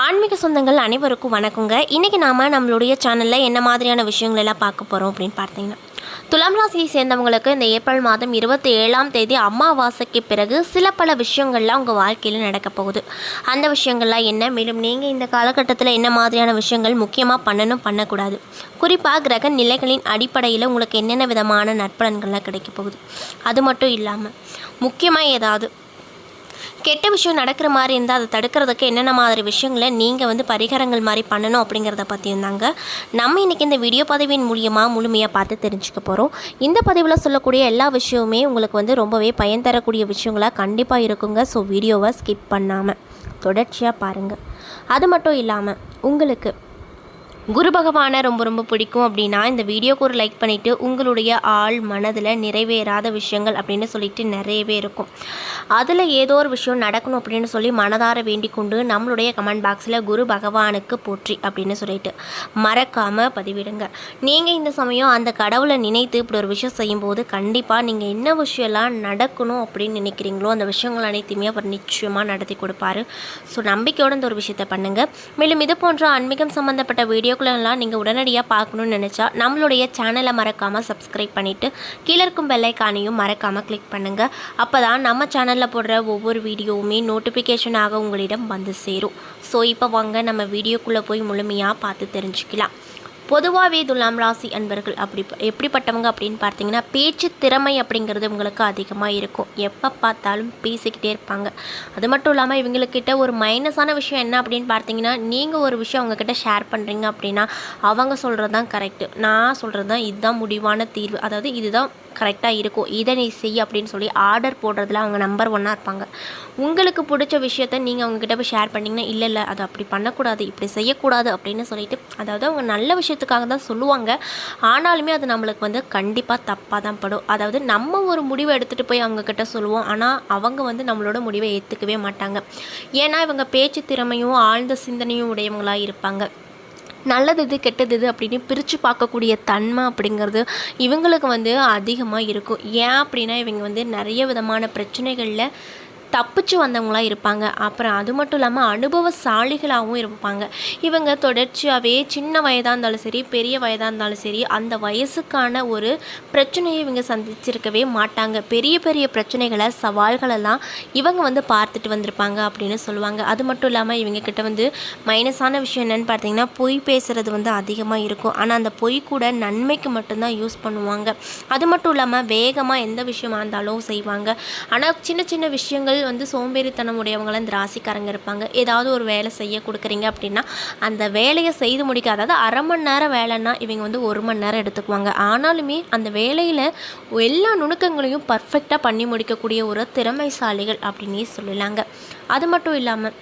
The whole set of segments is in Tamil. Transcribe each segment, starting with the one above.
ஆன்மீக சொந்தங்கள் அனைவருக்கும் வணக்கங்க. இன்றைக்கி நாம் நம்மளுடைய சேனலில் என்ன மாதிரியான விஷயங்கள் எல்லாம் பார்க்க போகிறோம் அப்படின்னு பார்த்தீங்கன்னா துலாம் ராசியை சேர்ந்தவங்களுக்கு இந்த ஏப்ரல் மாதம் இருபத்தி ஏழாம் தேதி அமாவாசைக்கு பிறகு சில பல விஷயங்கள்லாம் உங்கள் வாழ்க்கையில் நடக்க போகுது. அந்த விஷயங்கள்லாம் என்ன? மேலும் நீங்கள் இந்த காலகட்டத்தில் என்ன மாதிரியான விஷயங்கள் முக்கியமாக பண்ணணும் பண்ணக்கூடாது. குறிப்பாக கிரக நிலைகளின் அடிப்படையில் உங்களுக்கு என்னென்ன விதமான நற்பலன்கள்லாம் கிடைக்க போகுது. அது மட்டும் இல்லாமல் முக்கியமாக ஏதாவது கெட்ட விஷயம் நடக்கிற மாதிரி இருந்தால் அதை தடுக்கிறதுக்கு என்னென்ன மாதிரி விஷயங்களை நீங்கள் வந்து பரிகாரங்கள் மாதிரி பண்ணணும் அப்படிங்கிறத பற்றியும் தாங்க. நம்ம இன்றைக்கி இந்த வீடியோ பதிவின் மூலியமாக முழுமையாக பார்த்து தெரிஞ்சுக்க போகிறோம் இந்த பதிவில் சொல்லக்கூடிய எல்லா விஷயமுமே உங்களுக்கு வந்து ரொம்பவே பயன் தரக்கூடிய விஷயங்களாக கண்டிப்பாக இருக்குங்க. ஸோ வீடியோவை ஸ்கிப் பண்ணாமல் தொடர்ச்சியாக பாருங்கள் அது மட்டும் இல்லாமல் உங்களுக்கு குரு பகவானை ரொம்ப ரொம்ப பிடிக்கும் அப்படின்னா இந்த வீடியோக்கு ஒரு லைக் பண்ணிவிட்டு உங்களுடைய ஆள் மனதில் நிறைவேறாத விஷயங்கள் அப்படின்னு சொல்லிட்டு நிறையவே இருக்கும். அதில் ஏதோ ஒரு விஷயம் நடக்கணும் அப்படின்னு சொல்லி மனதார வேண்டிக் கொண்டு நம்மளுடைய கமெண்ட் பாக்ஸில் குரு பகவானுக்கு போற்றி அப்படின்னு சொல்லிட்டு மறக்காமல் பதிவிடுங்க. நீங்கள் இந்த சமயம் அந்த கடவுளை நினைத்து இப்படி ஒரு விஷயம் செய்யும்போது கண்டிப்பாக நீங்கள் என்ன விஷயம்லாம் நடக்கணும் அப்படின்னு நினைக்கிறீங்களோ அந்த விஷயங்கள் அனைத்தையுமே அவர் நிச்சயமாக நடத்தி கொடுப்பாரு. ஸோ நம்பிக்கையோட இந்த ஒரு விஷயத்தை பண்ணுங்கள் மேலும் இது போன்ற ஆன்மீகம் சம்மந்தப்பட்ட வீடியோ வீடியோக்களெல்லாம் நீங்கள் உடனடியாக பார்க்கணும்னு நினச்சா நம்மளுடைய சேனலை மறக்காமல் சப்ஸ்கிரைப் பண்ணிவிட்டு கீழே இருக்கும் பெல்லைக்கானையும் மறக்காமல் கிளிக் பண்ணுங்கள் அப்போ தான் நம்ம சேனலில் போடுற ஒவ்வொரு வீடியோவுமே நோட்டிஃபிகேஷனாக உங்களிடம் வந்து சேரும். ஸோ இப்போ வாங்க நம்ம வீடியோக்குள்ளே போய் முழுமையாக பார்த்து தெரிஞ்சுக்கலாம். பொதுவாகவே துலாம் ராசி அன்பர்கள் அப்படி எப்படிப்பட்டவங்க அப்படின்னு பார்த்தீங்கன்னா பேச்சு திறமை அப்படிங்கிறது இவங்களுக்கு அதிகமாக இருக்கும். எப்போ பார்த்தாலும் பேசிக்கிட்டே இருப்பாங்க. அது மட்டும் இல்லாமல் இவங்கக்கிட்ட ஒரு மைனஸான விஷயம் என்ன அப்படின்னு பார்த்தீங்கன்னா நீங்கள் ஒரு விஷயம் அவங்கக்கிட்ட ஷேர் பண்ணுறீங்க அப்படின்னா அவங்க சொல்கிறது தான் கரெக்டு நான் சொல்கிறது தான் இதுதான் முடிவான தீர்வு. அதாவது இதுதான் கரெக்டாக இருக்கும். இதை நீ செய் அப்படின்னு சொல்லி ஆர்டர் போடுறதுல அவங்க நம்பர் ஒன்னாக இருப்பாங்க. உங்களுக்கு பிடிச்ச விஷயத்த நீங்கள் அவங்கக்கிட்ட போய் ஷேர் பண்ணிங்கன்னா இல்லை இல்லை அது அப்படி பண்ணக்கூடாது இப்படி செய்யக்கூடாது அப்படின்னு சொல்லிட்டு அதாவது அவங்க நல்ல விஷயத்துக்காக தான் சொல்லுவாங்க. ஆனாலுமே அது நம்மளுக்கு வந்து கண்டிப்பாக தப்பாக தான் படும். அதாவது நம்ம ஒரு முடிவை எடுத்துகிட்டு போய் அவங்கக்கிட்ட சொல்லுவோம். ஆனால் அவங்க வந்து நம்மளோட முடிவை ஏற்றுக்கவே மாட்டாங்க. ஏன்னா இவங்க பேச்சு திறமையும் ஆழ்ந்த சிந்தனையும் உடையவங்களாக இருப்பாங்க. நல்லது இது கெட்டது இது அப்படின்னு பிரித்து பார்க்கக்கூடிய தன்மை அப்படிங்கிறது இவங்களுக்கு வந்து அதிகமாக இருக்கும். ஏன் அப்படின்னா இவங்க வந்து நிறைய விதமான பிரச்சனைகளில் தப்பிச்சு வந்தவங்களாக இருப்பாங்க. அப்புறம் அது மட்டும் இல்லாமல் அனுபவசாலிகளாகவும் இருப்பாங்க. இவங்க தொடர்ச்சியாகவே சின்ன வயதாக இருந்தாலும் சரி பெரிய வயதாக இருந்தாலும் சரி அந்த வயசுக்கான ஒரு பிரச்சனையை இவங்க சந்திச்சிருக்கவே மாட்டாங்க. பெரிய பெரிய பிரச்சனைகளை சவால்களெல்லாம் இவங்க வந்து பார்த்துட்டு வந்திருப்பாங்க அப்படின்னு சொல்லுவாங்க. அது மட்டும் இல்லாமல் இவங்க கிட்ட வந்து மைனஸான விஷயம் என்னென்னு பார்த்தீங்கன்னா பொய் பேசுகிறது வந்து அதிகமாக இருக்கும். ஆனால் அந்த பொய் கூட நன்மைக்கு மட்டும்தான் யூஸ் பண்ணுவாங்க. அது மட்டும் இல்லாமல் வேகமாக எந்த விஷயமா இருந்தாலும் செய்வாங்க. ஆனால் சின்ன சின்ன விஷயங்கள் வந்து சோம்பேறித்தனம் உடையவங்களாம் இந்த ராசிக்காரங்க இருப்பாங்க. ஏதாவது ஒரு வேலை செய்ய கொடுக்குறீங்க அப்படின்னா அந்த வேலையை செய்து முடிக்க அதாவது அரை மணி நேரம் வேலைன்னா இவங்க வந்து ஒரு மணி நேரம் எடுத்துக்குவாங்க. ஆனாலுமே அந்த வேலையில் எல்லா நுணுக்கங்களையும் பர்ஃபெக்டாக பண்ணி முடிக்கக்கூடிய ஒரு திறமைசாலிகள் அப்படின்னே சொல்லலாங்க. அது மட்டும் இல்லாமல்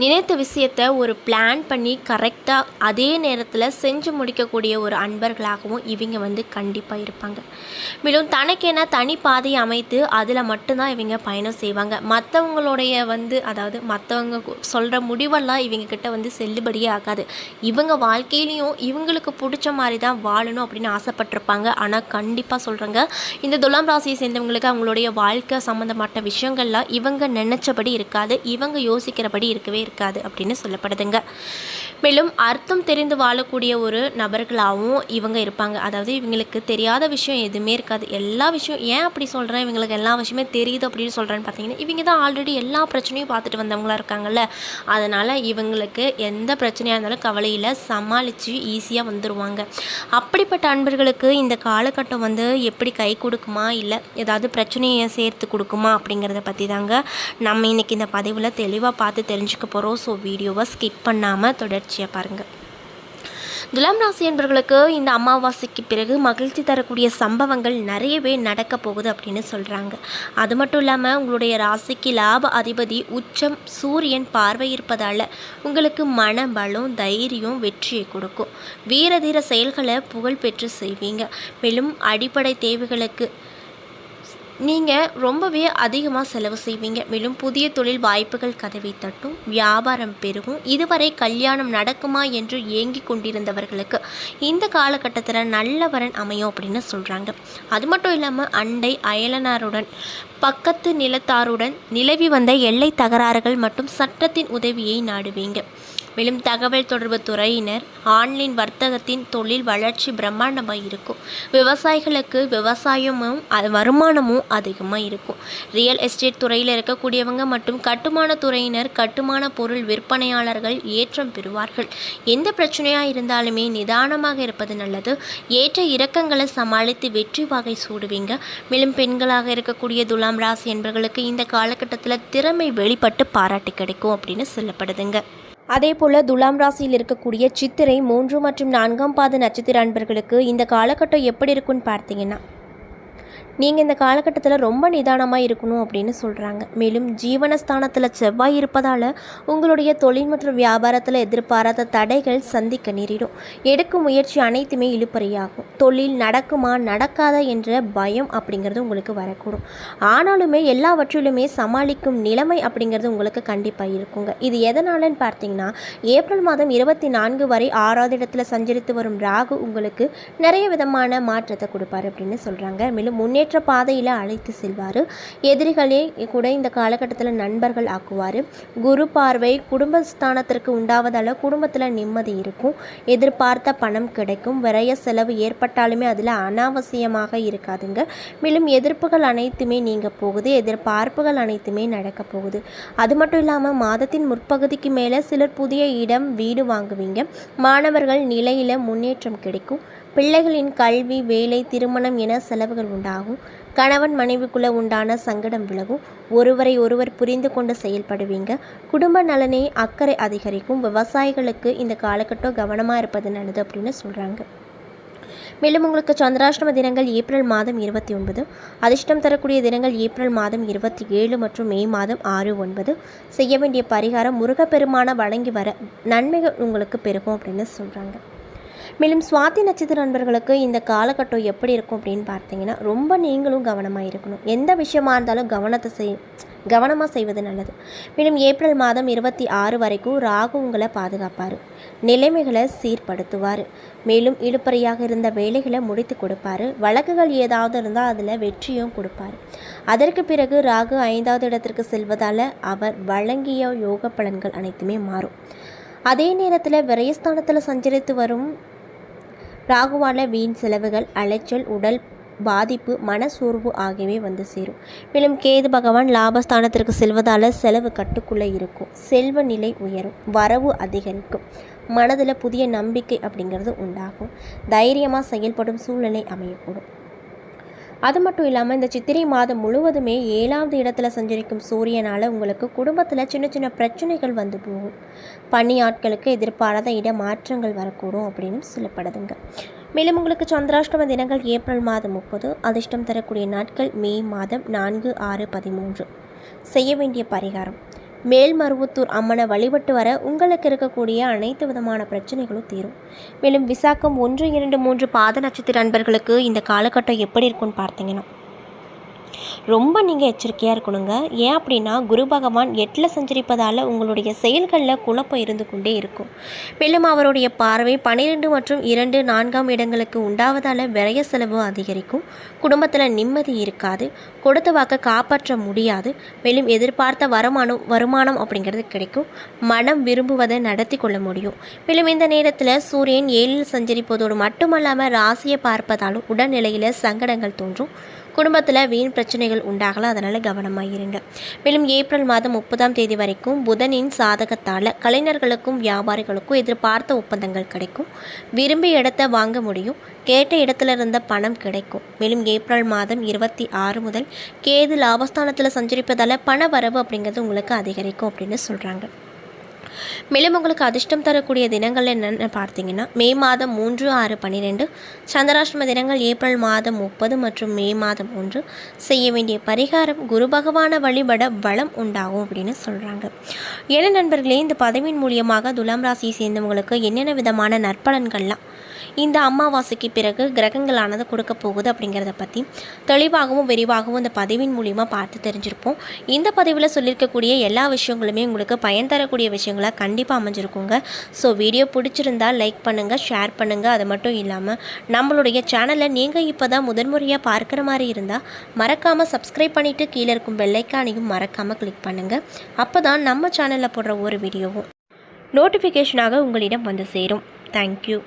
நினைத்த விஷயத்தை ஒரு பிளான் பண்ணி கரெக்டாக அதே நேரத்தில் செஞ்சு முடிக்கக்கூடிய ஒரு அன்பர்களாகவும் இவங்க வந்து கண்டிப்பாக இருப்பாங்க. மேலும் தனக்கென தனி பாதையை அமைத்து அதில் மட்டும்தான் இவங்க பயணம் செய்வாங்க. மற்றவங்களுடைய வந்து அதாவது மற்றவங்க சொல்கிற முடிவெல்லாம் இவங்க கிட்ட வந்து செல்லுபடியே ஆகாது. இவங்க வாழ்க்கையிலையும் இவங்களுக்கு பிடிச்ச மாதிரி தான் வாழணும் அப்படின்னு ஆசைப்பட்டிருப்பாங்க. ஆனால் கண்டிப்பாக சொல்கிறாங்க இந்த துலாம் ராசியை சேர்ந்தவங்களுக்கு அவங்களுடைய வாழ்க்கை சம்மந்தப்பட்ட விஷயங்கள்லாம் இவங்க நினச்சபடி இருக்காது. இவங்க யோசிக்கிறபடி இருக்கவே இருக்காது அப்படின்னு சொல்லப்படுதுங்க. மேலும் அர்த்தம் தெரிந்து வாழக்கூடிய ஒரு நபர்களாகவும் இவங்க இருப்பாங்க. அதாவது இவங்களுக்கு தெரியாத விஷயம் எதுவுமே இருக்காது. எல்லா விஷயம் ஏன் அப்படி சொல்கிறேன் இவங்களுக்கு எல்லா விஷயமே தெரியுது அப்படின்னு சொல்கிறேன்னு பார்த்தீங்கன்னா இவங்க தான் ஆல்ரெடி எல்லா பிரச்சனையும் பார்த்துட்டு வந்தவங்களா இருக்காங்கல்ல. அதனால் இவங்களுக்கு எந்த பிரச்சனையாக இருந்தாலும் கவலையில் சமாளித்து ஈஸியாக வந்துடுவாங்க அப்படிப்பட்ட அன்பர்களுக்கு இந்த காலகட்டம் வந்து எப்படி கை கொடுக்குமா? இல்லை ஏதாவது பிரச்சனையை சேர்த்து கொடுக்குமா? அப்படிங்கிறத பற்றி தாங்க நம்ம இன்றைக்கி இந்த பதிவில் தெளிவாக பார்த்து தெரிஞ்சுக்க போகிறோம் ஸோ வீடியோவை ஸ்கிப் பண்ணாமல் தொடர்ச்சியாக பாருங்கள் துலாம் ராசி என்பவர்களுக்கு இந்த அமாவாசைக்கு பிறகு மகிழ்ச்சி தரக்கூடிய சம்பவங்கள் நிறையவே நடக்க போகுது அப்படின்னு சொல்கிறாங்க அது மட்டும் இல்லாமல் உங்களுடைய ராசிக்கு லாப அதிபதி உச்சம் சூரியன் பார்வை இருப்பதால் உங்களுக்கு மன பலம் தைரியம் வெற்றியை கொடுக்கும். வீரதீர செயல்களை புகழ்பெற்று செய்வீங்க. மேலும் அடிப்படை தேவைகளுக்கு நீங்கள் ரொம்பவே அதிகமாக செலவு செய்வீங்க. மேலும் புதிய தொழில் வாய்ப்புகள் கதவை தட்டும் வியாபாரம் பெருகும். இதுவரை கல்யாணம் நடக்குமா என்று ஏங்கி கொண்டிருந்தவர்களுக்கு இந்த காலகட்டத்தில் நல்ல வரன் அமையும் அப்படின்னு சொல்கிறாங்க அது மட்டும் இல்லாமல் அண்டை அயலனாருடன் பக்கத்து நிலத்தாருடன் நிலவி வந்த எல்லை தகராறுகள் மற்றும் சட்டத்தின் உதவியை நாடுவீங்க. மேலும் தகவல் தொடர்பு துறையினர் ஆன்லைன் வர்த்தகத்தின் தொழில் வளர்ச்சி பிரம்மாண்டமாக இருக்கும். விவசாயிகளுக்கு விவசாயமும் அது வருமானமும் அதிகமாக இருக்கும். ரியல் எஸ்டேட் துறையில் இருக்கக்கூடியவங்க மற்றும் கட்டுமான துறையினர் கட்டுமான பொருள் விற்பனையாளர்கள் ஏற்றம் பெறுவார்கள். எந்த பிரச்சனையாக இருந்தாலுமே நிதானமாக இருப்பது நல்லது. ஏற்ற இறக்கங்களை சமாளித்து வெற்றி வகை சூடுவீங்க. மேலும் பெண்களாக இருக்கக்கூடிய துலாம் ராசி என்பவர்களுக்கு இந்த காலகட்டத்தில் திறமை வெளிப்பட்டு பாராட்டு கிடைக்கும் அப்படின்னு சொல்லப்படுதுங்க. அதேபோல் துலாம் ராசியில் இருக்கக்கூடிய சித்திரை மூன்று மற்றும் நான்காம் பாத நட்சத்திர அன்பர்களுக்கு இந்த காலகட்டம் எப்படி இருக்குன்னு பார்த்தீங்கன்னா நீங்கள் இந்த காலகட்டத்தில் ரொம்ப நிதானமாக இருக்கணும் அப்படின்னு சொல்கிறாங்க மேலும் ஜீவனஸ்தானத்தில் செவ்வாய் இருப்பதால் உங்களுடைய தொழில் மற்றும் வியாபாரத்தில் எதிர்பாராத தடைகள் சந்திக்க நேரிடும். எடுக்கும் முயற்சி அனைத்துமே இழுப்பறியாகும் தொழில் நடக்குமா நடக்காதா என்ற பயம் அப்படிங்கிறது உங்களுக்கு வரக்கூடும். ஆனாலுமே எல்லாவற்றிலுமே சமாளிக்கும் நிலைமை அப்படிங்கிறது உங்களுக்கு கண்டிப்பாக இருக்குங்க. இது எதனாலன்னு பார்த்தீங்கன்னா ஏப்ரல் மாதம் இருபத்தி நான்கு வரை ஆறாவது இடத்துல சஞ்சரித்து வரும் ராகு உங்களுக்கு நிறைய விதமான மாற்றத்தை கொடுப்பாரு அப்படின்னு சொல்கிறாங்க மேலும் முன்னேற்ற பாதையில் அழைத்து செல்வார். எதிரிகளே கூட இந்த காலகட்டத்தில் நண்பர்கள் ஆக்குவார். குரு பார்வை குடும்பஸ்தானத்திற்கு உண்டாவதால் குடும்பத்தில் நிம்மதி இருக்கும். எதிர்பார்த்த பணம் கிடைக்கும். விரைய செலவு ஏற்பட்டாலுமே அதில் அனாவசியமாக இருக்காதுங்க. மேலும் எதிர்ப்புகள் அனைத்துமே நீங்க போகுது. எதிர்பார்ப்புகள் அனைத்துமே நடக்க போகுது. அது மட்டும் இல்லாமல் மாதத்தின் முற்பகுதிக்கு மேலே சிலர் புதிய இடம் வீடு வாங்குவீங்க. மாணவர்கள் நிலையில் முன்னேற்றம் கிடைக்கும். பிள்ளைகளின் கல்வி வேலை திருமணம் என செலவுகள் உண்டாகும். கணவன் மனைவிக்குள்ள உண்டான சங்கடம் விலகும். ஒருவரை ஒருவர் புரிந்து கொண்டு செயல்படுவீங்க. குடும்ப நலனை அக்கறை அதிகரிக்கும். விவசாயிகளுக்கு இந்த காலகட்டம் கவனமாக இருப்பது நல்லது அப்படின்னு சொல்கிறாங்க மேலும் உங்களுக்கு சந்திராஷ்டம தினங்கள் ஏப்ரல் மாதம் இருபத்தி ஒன்பது. அதிர்ஷ்டம் தரக்கூடிய தினங்கள் ஏப்ரல் மாதம் இருபத்தி ஏழு மற்றும் மே மாதம் ஆறு ஒன்பது. செய்ய வேண்டிய பரிகாரம் முருகப்பெருமான வழங்கி வர நன்மைகள் உங்களுக்கு பெருகும் அப்படின்னு சொல்கிறாங்க மேலும் சுவாதி நட்சத்திர நண்பர்களுக்கு இந்த காலகட்டம் எப்படி இருக்கும் அப்படின்னு பார்த்தீங்கன்னா ரொம்ப நீங்களும் கவனமாக இருக்கணும். எந்த விஷயமா இருந்தாலும் கவனத்தை செய் கவனமாக செய்வது நல்லது. மேலும் ஏப்ரல் மாதம் இருபத்தி ஆறு வரைக்கும் ராகு உங்களை பாதுகாப்பார். நிலைமைகளை சீர்படுத்துவார். மேலும் இழுப்பறையாக இருந்த வேலைகளை முடித்து கொடுப்பாரு. வழக்குகள் ஏதாவது இருந்தால் அதில் வெற்றியும் கொடுப்பார். அதற்கு பிறகு ராகு ஐந்தாவது இடத்திற்கு செல்வதால் அவர் வழங்கிய யோக பலன்கள் அனைத்துமே மாறும். அதே நேரத்தில் விரயஸ்தானத்தில் சஞ்சரித்து வரும் ராகுவால வீண் செலவுகள் அலைச்சல் உடல் பாதிப்பு மனசோர்வு ஆகியவை வந்து சேரும். மேலும் கேது பகவான் லாபஸ்தானத்திற்கு செல்வதால் செலவு கட்டுக்குள்ளே இருக்கும். செல்வ நிலை உயரும். வரவு அதிகரிக்கும். மனதில் புதிய நம்பிக்கை அப்படிங்கிறது உண்டாகும். தைரியமாக செயல்படும் சூழ்நிலை அமையக்கூடும். அது மட்டும் இல்லாமல் இந்த சித்திரை மாதம் முழுவதுமே ஏழாவது இடத்துல சஞ்சரிக்கும் சூரியனால் உங்களுக்கு குடும்பத்தில் சின்ன சின்ன பிரச்சனைகள் வந்து போகும். பணி ஆட்களுக்கு எதிர்பாராத இட மாற்றங்கள் வரக்கூடும் அப்படின்னு சொல்லப்படுதுங்க. மேலும் உங்களுக்கு சந்திராஷ்டம தினங்கள் ஏப்ரல் மாதம் முப்பது அதிர்ஷ்டம் தரக்கூடிய நாட்கள் மே மாதம் நான்கு ஆறு பதிமூன்று. செய்ய வேண்டிய பரிகாரம். மேல்மருவத்தூர் அம்மனை வழிபட்டு வர உங்களுக்கு இருக்கக்கூடிய அனைத்து விதமான பிரச்சனைகளும் தீரும். மேலும் விசாக்கம் ஒன்று இரண்டு மூன்று பாத நட்சத்திர அன்பர்களுக்கு இந்த காலகட்டம் எப்படி இருக்கும்னு பார்த்தீங்கன்னா ரொம்ப நீங்கள் எச்சரிக்கையாக இருக்கணுங்க. ஏன் அப்படின்னா குரு பகவான் எட்டில் சஞ்சரிப்பதால் உங்களுடைய செயல்களில் குழப்பம் இருந்து கொண்டே இருக்கும். மேலும் அவருடைய பார்வை பன்னிரெண்டு மற்றும் இரண்டு நான்காம் இடங்களுக்கு உண்டாவதால் விரைய செலவு அதிகரிக்கும். குடும்பத்தில் நிம்மதி இருக்காது. கொடுத்த வாக்கை காப்பாற்ற முடியாது. மேலும் எதிர்பார்த்த வருமானம் வருமானம் அப்படிங்கிறது கிடைக்கும். மனம் விரும்புவதை நடத்தி கொள்ள முடியும். மேலும் இந்த நேரத்தில் சூரியன் ஏழில் சஞ்சரிப்பதோடு மட்டுமல்லாமல் ராசியை பார்ப்பதாலும் உடல்நிலையில் சங்கடங்கள் தோன்றும். குடும்பத்தில் வீண் பிரச்சனைகள் உண்டாகலாம். அதனால் கவனமாக இருங்க. மேலும் ஏப்ரல் மாதம் முப்பதாம் தேதி வரைக்கும் புதனின் சாதகத்தால் கலைஞர்களுக்கும் வியாபாரிகளுக்கும் எதிர்பார்த்த ஒப்பந்தங்கள் கிடைக்கும். விரும்பிய இடத்த வாங்க முடியும். கேட்ட இடத்துல இருந்த பணம் கிடைக்கும். மேலும் ஏப்ரல் மாதம் இருபத்தி ஆறு முதல் கேது லாபஸ்தானத்தில் சஞ்சரிப்பதால் பண வரவு அப்படிங்கிறது உங்களுக்கு அதிகரிக்கும் அப்படின்னு சொல்கிறாங்க மேலும் உங்களுக்கு அதிர்ஷ்டம் தரக்கூடிய தினங்கள் என்னென்னு பார்த்தீங்கன்னா மே மாதம் மூன்று ஆறு பன்னிரெண்டு சந்திராஷ்டம தினங்கள் ஏப்ரல் மாதம் முப்பது மற்றும் மே மாதம் ஒன்று. செய்ய வேண்டிய பரிகாரம் குரு பகவான வழிபட வளம் உண்டாகும் அப்படின்னு சொல்கிறாங்க ஏன்னா நண்பர்களே இந்த பதவியின் மூலியமாக துலாம் ராசியை சேர்ந்தவங்களுக்கு என்னென்ன விதமான நற்பலன்கள்லாம் இந்த அமாவாசைக்கு பிறகு கிரகங்களானது கொடுக்க போகுது அப்படிங்கிறத பற்றி தெளிவாகவும் விரிவாகவும் இந்த பதிவின் மூலிமா பார்த்து தெரிஞ்சிருப்போம். இந்த பதிவில் சொல்லியிருக்கக்கூடிய எல்லா விஷயங்களுமே உங்களுக்கு பயன் தரக்கூடிய விஷயங்களாக கண்டிப்பாக அமைஞ்சிருக்குங்க. ஸோ வீடியோ பிடிச்சிருந்தால் லைக் பண்ணுங்கள் ஷேர் பண்ணுங்கள் அது மட்டும் இல்லாமல் நம்மளுடைய சேனலை நீங்கள் இப்போ தான் முதன்முறையாக பார்க்குற மாதிரி இருந்தால் மறக்காமல் சப்ஸ்கிரைப் பண்ணிவிட்டு கீழே இருக்கும் பெல்லைக்கானையும் மறக்காமல் கிளிக் பண்ணுங்கள் அப்போ தான் நம்ம சேனலில் போடுற ஒரு வீடியோவும் நோட்டிஃபிகேஷனாக உங்களிடம் வந்து சேரும். தேங்க்யூ